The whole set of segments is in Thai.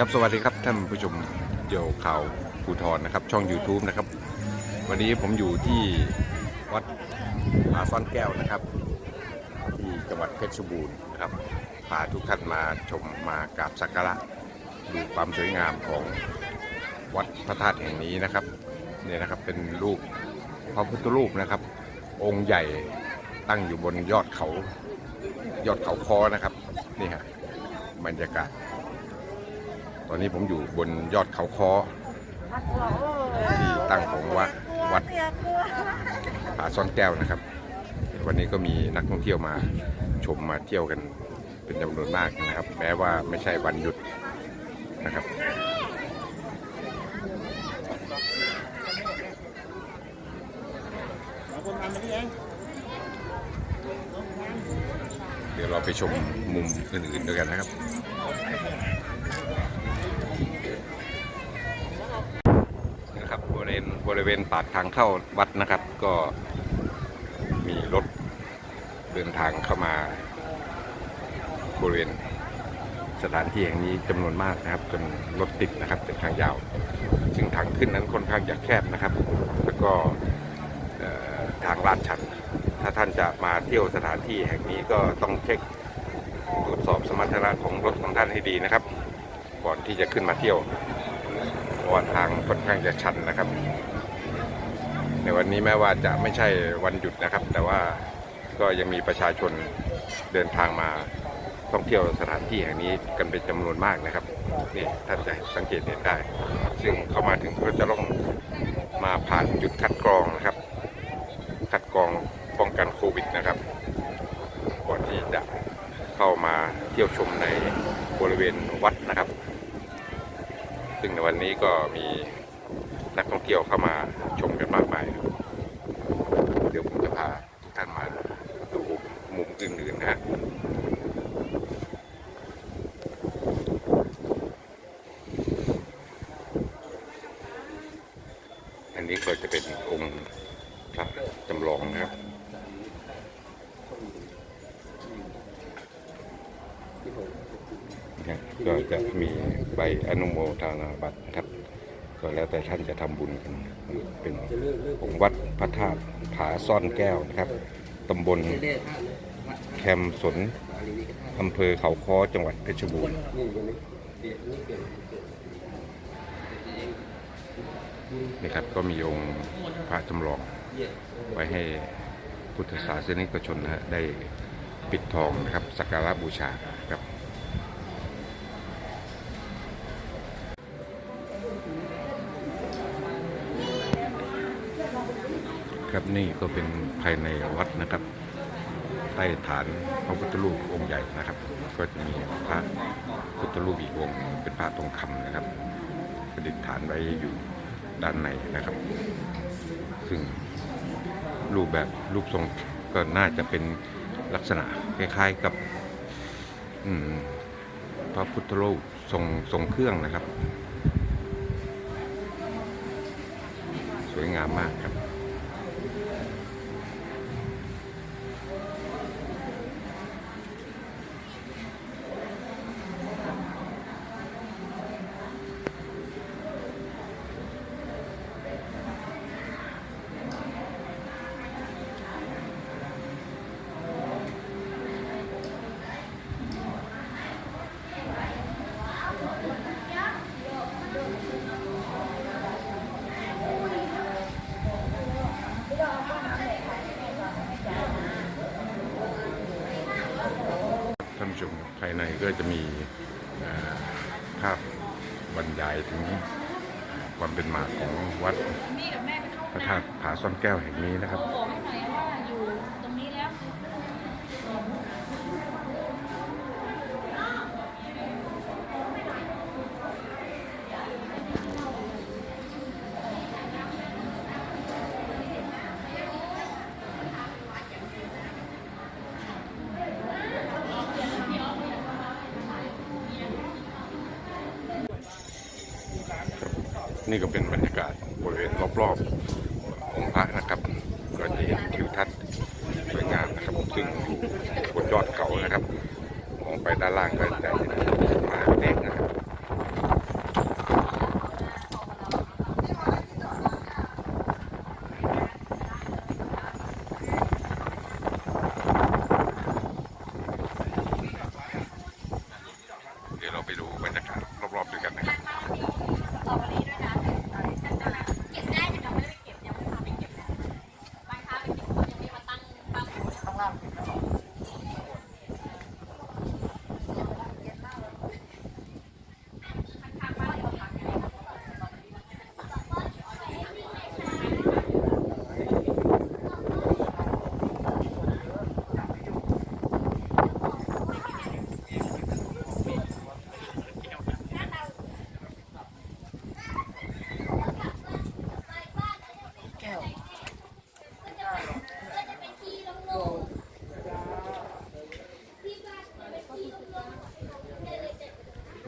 ครับสวัสดีครับท่านผู้ชมเดี่ยวข่าวภูทรนะครับ ช่อง YouTube นะครับ วันนี้ผมอยู่ที่วัดผาซ่อนแก้วนะครับ ที่จังหวัดเพชรบูรณ์นะครับพาทุกท่านมาชมมากราบสักการะดูความสวยงามของวัดพระธาตุแห่งนี้นะครับเนี่ยนะครับเป็นรูปพระพุทธรูปนะครับ องค์ใหญ่ตั้งอยู่บนยอดเขายอดเขาคอนะครับนี่ฮะบรรยากาศ ตอนนี้ผมอยู่บนยอดเขาคอที่ตั้งของวัดวัดผาซ่อนแก้วนะครับ วันนี้ก็มีนักท่องเที่ยวมาชมมาเที่ยวกันเป็นจำนวนมากนะครับ แม้ว่าไม่ใช่วันหยุดนะครับเดี๋ยวเราไปชมมุมอื่นๆด้วยกันนะครับ นะครับบริเว ณบริเวณปากทางเข้าวัดนะครับ ก็มีรถเดินทางเข้ามาบริเวณสถานที่แห่งนี้จำนวนมากนะครับ จนรถติดนะครับเป็นทางยาว ซึ่งทางขึ้นนั้นค่อนข้างจะแคบนะครับ แล้วก็ทางลาดชัน ถ้าท่านจะมาเที่ยวสถานที่แห่งนี้ก็ต้องเช็คตรวจสอบสมรรถนะของรถของท่านให้ดีนะครับ ก่อนที่จะขึ้นมาเที่ยว ราะว่าทางค่อนข้างจะชันนะครับ ในวันนี้แม้ว่าจะไม่ใช่วันหยุดนะครับ แต่ว่าก็ยังมีประชาชนเดินทางมาท่องเที่ยวสถานที่แห่งนี้กันเป็นจำนวนมากนะครับนี่ท่านจะสังเกตเห็นได้ ซึ่งเข้ามาถึงก็จะต้องมาผ่านจุดคัดกรองนะครับ คัดกรองป้องกันโควิดนะครับก่อนที่จะเข้ามาเที่ยวชมในบริเวณวัดนะครับ วันนี้ก็มีนักท่องเที่ยวเข้ามาชมกันมากมายเดี๋ยวผมจะพาทุกท่านมาดูมุมอื่นๆนะฮะอันนี้ก็จะเป็นองค์พระจำลองนะครับก็จะมีใบอนุโมทนาบัตร ก็แล้วแต่ท่านจะทำบุญกันเป็นองค์วัดพระธาตุผาซ่อนแก้วนะครับตำบลแคมสนอำเภอเขาค้อจังหวัดเพชรบูรณ์นี่ครับก็มีองค์พระจำลองไว้ให้พุทธศาสนิกชนนะฮะได้ปิดทองนะครับสักการะบูชาครับ ครับนี่ก็เป็นภายในวัดนะครับ ใต้ฐานพระพุทธรูปองค์ใหญ่นะครับ ก็จะมีพระพุทธรูปอีกองค์เป็นพระทองคำนะครับ ประดิษฐานไว้อยู่ด้านในนะครับ ซึ่งรูปแบบรูปทรงก็น่าจะเป็นลักษณะคล้ายๆกับพระพุทธรูปทรงทรงเครื่องนะครับ สวยงามมากครับ ภายในก็จะมีภาพบรรยายถึงความเป็นมาของวัดพระธาตุผาซ่อนแก้วแห่งนี้นะครับ บอกให้หน่อยว่าอยู่ตรงนี้แล้ว นี่ก็เป็นบรรยากาศบริเวณรอบๆองค์พระนะครับ ก็จะเห็นทิวทัศน์สวยงามนะครับซึ่งอยู่บนยอดเขานะครับ มองไปด้านล่างก็จะเห็นมาเมฆนะครับ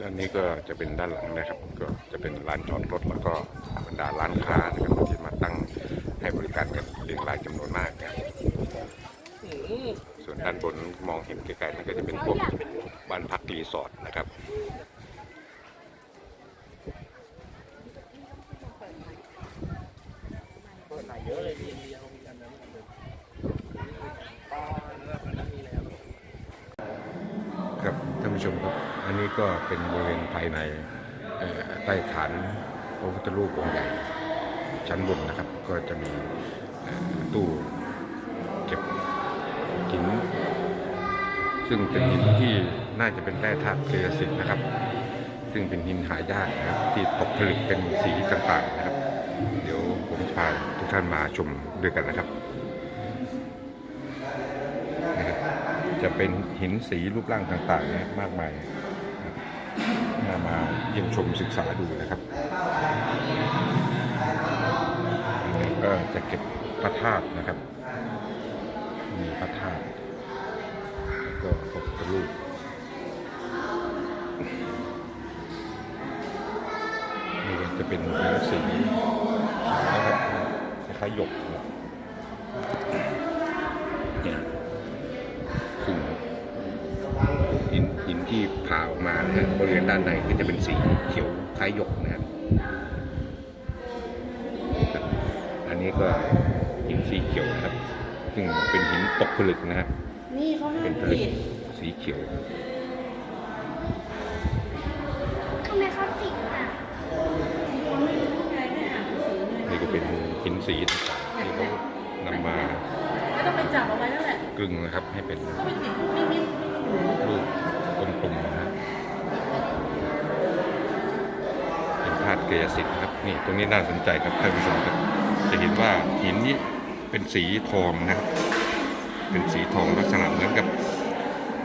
ด้า นนี้ก็จะเป็นด้านหลังนะครับ ก็จะเป็นลานจอดรถแล้วก็บรรดาร้านค้านะครับที่มาตั้งให้บริการกันเรียงรายจำนวนมากนะครับส่วนด้านบนมองเห็นไกลๆนั่นก็จะเป็นพวกบ้านพักรีสอร์ทนะครับเปิดหลายเยอะเลยพี่เดียวมีอันนั้นอันหนึงตอนเริ่มอันนั้นมีแล้ว ครับท่านผู้ชมครับ อันนี้ ก็เป็นบริเวณภายในใต้ฐานพระพุทธรูปองค์ใหญ่ ชั้นบนนะครับ ก็จะมีตู้เก็บหิน ซึ่งเป็นหินที่น่าจะเป็นแร่ธาตุเกลือสิทธ์นะครับ ซึ่งเป็นหินหายากนะครับ ที่ตกผลึกเป็นสีต่างๆนะครับ เดี๋ยวผมพาทุกท่านมาชมด้วยกันนะครับจะเป็นหินสีรูปร่างต่างๆนะมากมาย มาเยี่ยมชมศึกษาดูนะครับอันนี้ก็จะเก็บพระธาตุนะครับมีพระธาตุแล้วก็พระพุทธรูปนี่จะเป็นสีนะครับคล้ายหยกนะ นะฮะบริเวณด้านในก็จะเป็นสีเขียวคล้ายหยกนะครับครับอันนี้ก็หินสีเขียวนะครับ ซึ่งเป็นหินตกผลึกนะฮะนี่เขาให้เป็นผลึกสีเขียวทำไมเขาติดอะนี่ก็เป็นหินสีต่างๆที่เขานำมาไม่ต้องไปจับเอาไว้แล้วแหละกลึงนะครับให้เป็นก็ไปติดนิ่มๆรูปกลมๆนะฮะเาตุเกยสิทธิ์นะครับนี่ตรงนี้น่าสนใจครับท่านผู้ชมครับจะเห็นว่าหินนี้เป็นสีทองนะครับเป็นสีทองลักษณะเหมือนกับ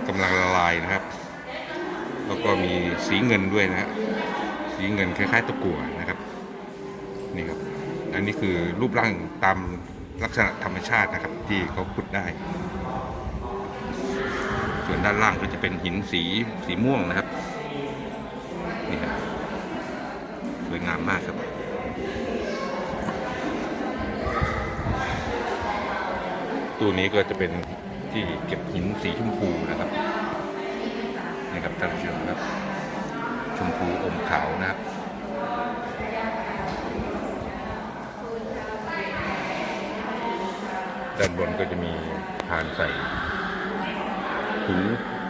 กำลังละลายนะครับ แล้วก็มีสีเงินด้วยนะฮะสีเงินคล้ายๆตะกั่วนะครับนี่ครับอันนี้คือรูปร่างตามลักษณะธรรมชาตินะครับ ที่เขาขุดได้ ส่วนด้านล่างก็จะเป็นหินสีสีม่วงนะครับนี่ครับ วยงามมากครับตู้นี้ก็จะเป็นที่เก็บหินสีชมพูนะครับนี่ครับท่านผู้ชมครับ ชมพูอมขาวนะครับด้านบนก็จะมีพานใส่หิน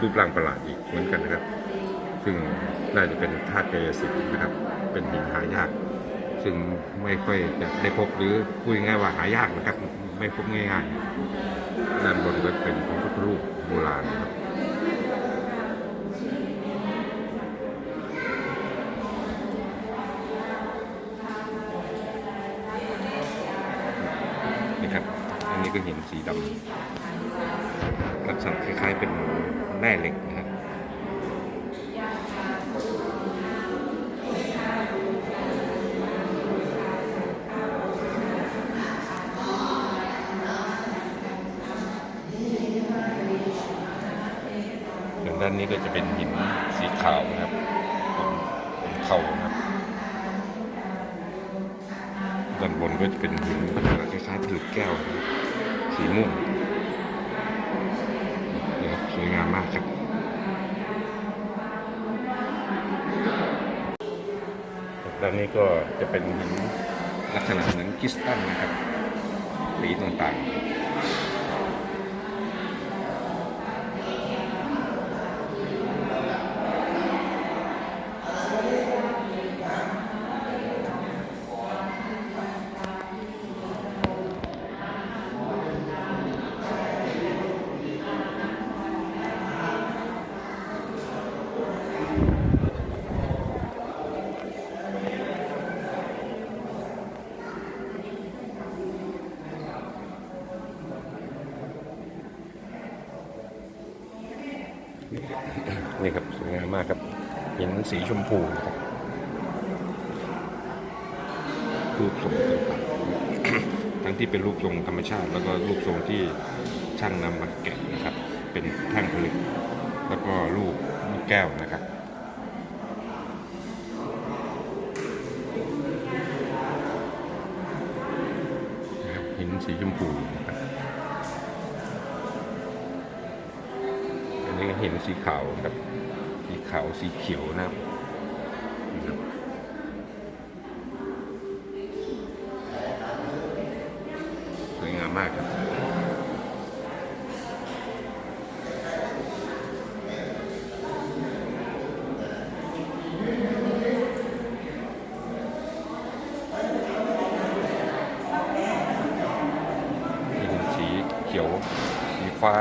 รูปร่างประหลาดอีกเหมือนกันนะครับ ซึ่งน่าจะเป็นธาตุกายสิทธิ์นะครับ เป็นหินหายาก ซึ่งไม่ค่อยจะได้พบหรือพูดง่ายว่าหายากนะครับ ไม่พบง่ายๆด้านบนก็เป็นพระพุทธรูปโบราณนะครับนี่ครับ อันนี้ก็หินสีดำลักษณะคล้ายๆเป็นแร่เหล็กนะ ด้านนี้ก็จะเป็นหินสีขาวนะครับเป็นเป็นเขานะครับด้านบนก็จะเป็นหินลักษณะคล้ายๆผลึกแก้วนะครับสีม่วงนี่ครับสวยงามมากครับด้านนี้ก็จะเป็นหินลักษณะเหมือนคริสตัลนะครับสีต่างๆ นี่ครับสวยงามมากครับเห็นสีชมพูครับรูปทรงต่างๆทั้งที่เป็นรูปทรงธรรมชาติ แล้วก็รูปทรงที่ช่างนำมาแกะนะครับ เป็นแท่งผลึกแล้วก็รูปลูกแก้วนะครับเห็นสีชมพู หินสีขาวครับ สีขาวสีเขียวนะครับสวยงามมากครับหินสีเขียว สีฟ้า